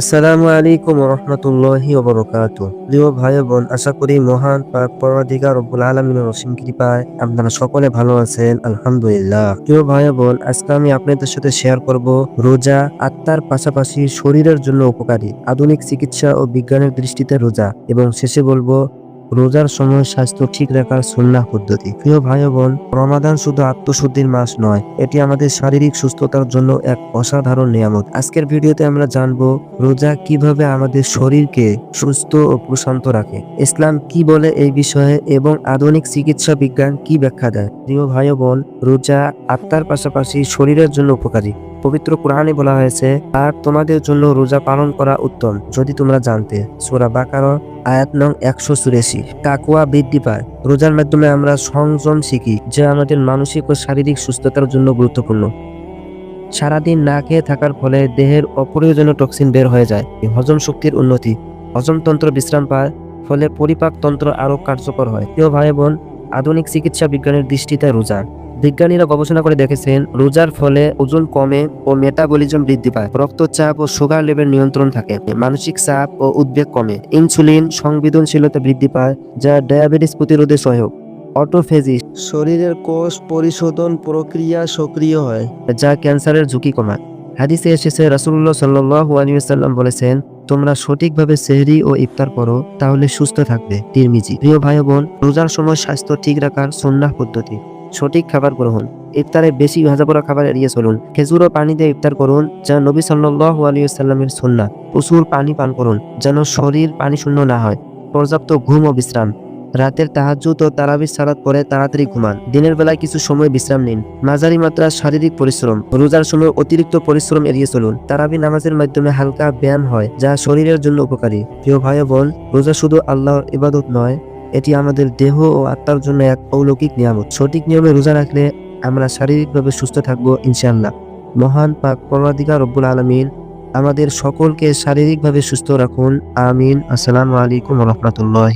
আসসালামু আলাইকুম রহমতুল্লাহি ওবরকাত প্রিয় ভাই বোন, আশা করি মহান পাক পরাধিকার রব্বুল আলমিনের অসীম কৃপায় আপনারা সকলে ভালো আছেন, আলহামদুলিল্লাহ। প্রিয় ভাই বোন, আজকে আমি আপনাদের সাথে শেয়ার করব রোজা আত্মার পাশাপাশি শরীরের জন্য উপকারী, আধুনিক চিকিৎসা ও বিজ্ঞানের দৃষ্টিতে রোজা। এবং শেষে বলব রোজার সময় স্বাস্থ্য ঠিক রাখার সুন্নাহ পদ্ধতি। প্রিয় ভাই বোন, রমাদান শুধু আত্মশুদ্ধির মাস নয়, এটি আমাদের শারীরিক সুস্থতার জন্য এক অসাধারণ নিয়ামত। আজকের ভিডিওতে আমরা জানব রোজা কীভাবে আমাদের শরীরকে সুস্থ ও প্রশান্ত রাখে, ইসলাম কি বলে এই বিষয়ে এবং আধুনিক চিকিৎসা বিজ্ঞান কি ব্যাখ্যা দেয়। প্রিয় ভাই বোন, রোজা আত্মার পাশাপাশি শরীরের জন্য উপকারী। পবিত্র কোরআনে বলা হয়েছে, আর তোমাদের জন্য রোজা পালন করা উত্তম, যদি তোমরা জানতে। সোরা বাকার আয়াত নং একশো চুরাশি। কাকুয়া বৃদ্ধি পায়। রোজার মাধ্যমে আমরা সংযম শিখি, যা আমাদের মানসিক ও শারীরিক সুস্থতার জন্য গুরুত্বপূর্ণ। সারাদিন না খেয়ে থাকার ফলে দেহের অপ্রয়োজনীয় টক্সিন বের হয়ে যায়। হজম শক্তির উন্নতি। হজমতন্ত্র বিশ্রাম পায়, ফলে পরিপাক তন্ত্র আরও কার্যকর হয়। প্রিয় ভাই বোন আধুনিক চিকিৎসা বিজ্ঞানের দৃষ্টিতে রোজা। বিজ্ঞানীরা গবেষণা করে দেখেছেন, রোজার ফলে ওজন কমে ও মেটাবলিজম বৃদ্ধি পায়। রক্তচাপ ও সুগার লেভেল নিয়ন্ত্রণ থাকে। মানসিক চাপ ও উদ্বেগ কমে। ইনসুলিন সংবেদনশীলতা বৃদ্ধি পায়, যা ডায়াবেটিস প্রতিরোধে সহায়ক। অটোফেজিস শরীরের কোষ পরিশোধন প্রক্রিয়া সক্রিয় হয়, যা ক্যান্সারের ঝুঁকি কমায়। হাদিসে এসেছে রাসুল্লাহ সাল্লাহ আলিয়াল্লাম বলেছেন, তোমরা সঠিকভাবে সেহরি ও ইফতার করো, তাহলে সুস্থ থাকবে। তিরমিজি, প্রিয় ভাই বোন, রোজার সময় স্বাস্থ্য ঠিক রাখার সন্ন্যাহ পদ্ধতি। সঠিক খাবার গ্রহণ। ইফতারে বেশি ভাজা পোড়া খাবার এড়িয়ে চলুন। খেজুর ও পানি দিয়ে ইফতার করুন, যা নবী সাল্লাহ আলিয়াল্লামের সন্না প্রচুর পানি পান করুন, যেন শরীর পানি শূন্য না হয়। পর্যাপ্ত ঘুম ও বিশ্রাম। রাতের তাহাজ্জুদ ও তারাবির সালাত পরে তাড়াতাড়ি ঘুমান। দিনের বেলায় কিছু সময় বিশ্রাম নিন। মাঝারি মাত্রা শারীরিক পরিশ্রম। রোজার সময় অতিরিক্ত পরিশ্রম এড়িয়ে চলুন। তারাবি নামাজের মাধ্যমে হালকা ব্যায়াম হয়, যা শরীরের জন্য উপকারী। প্রিয় ভাই বোন, রোজা শুধু আল্লাহর ইবাদত নয় এটি আমাদের দেহ ও আত্মার জন্য এক অলৌকিক নিয়ামত। সঠিক নিয়মে রোজা রাখলে আমরা শারীরিকভাবে সুস্থ থাকব ইনশাল্লাহ মহান পাক পরাধিকার রব্বুল আলমিন আমাদের সকলকে শারীরিকভাবে সুস্থ রাখুন। আমিন। আসসালামু আলাইকুম রহমতুল্লাহ।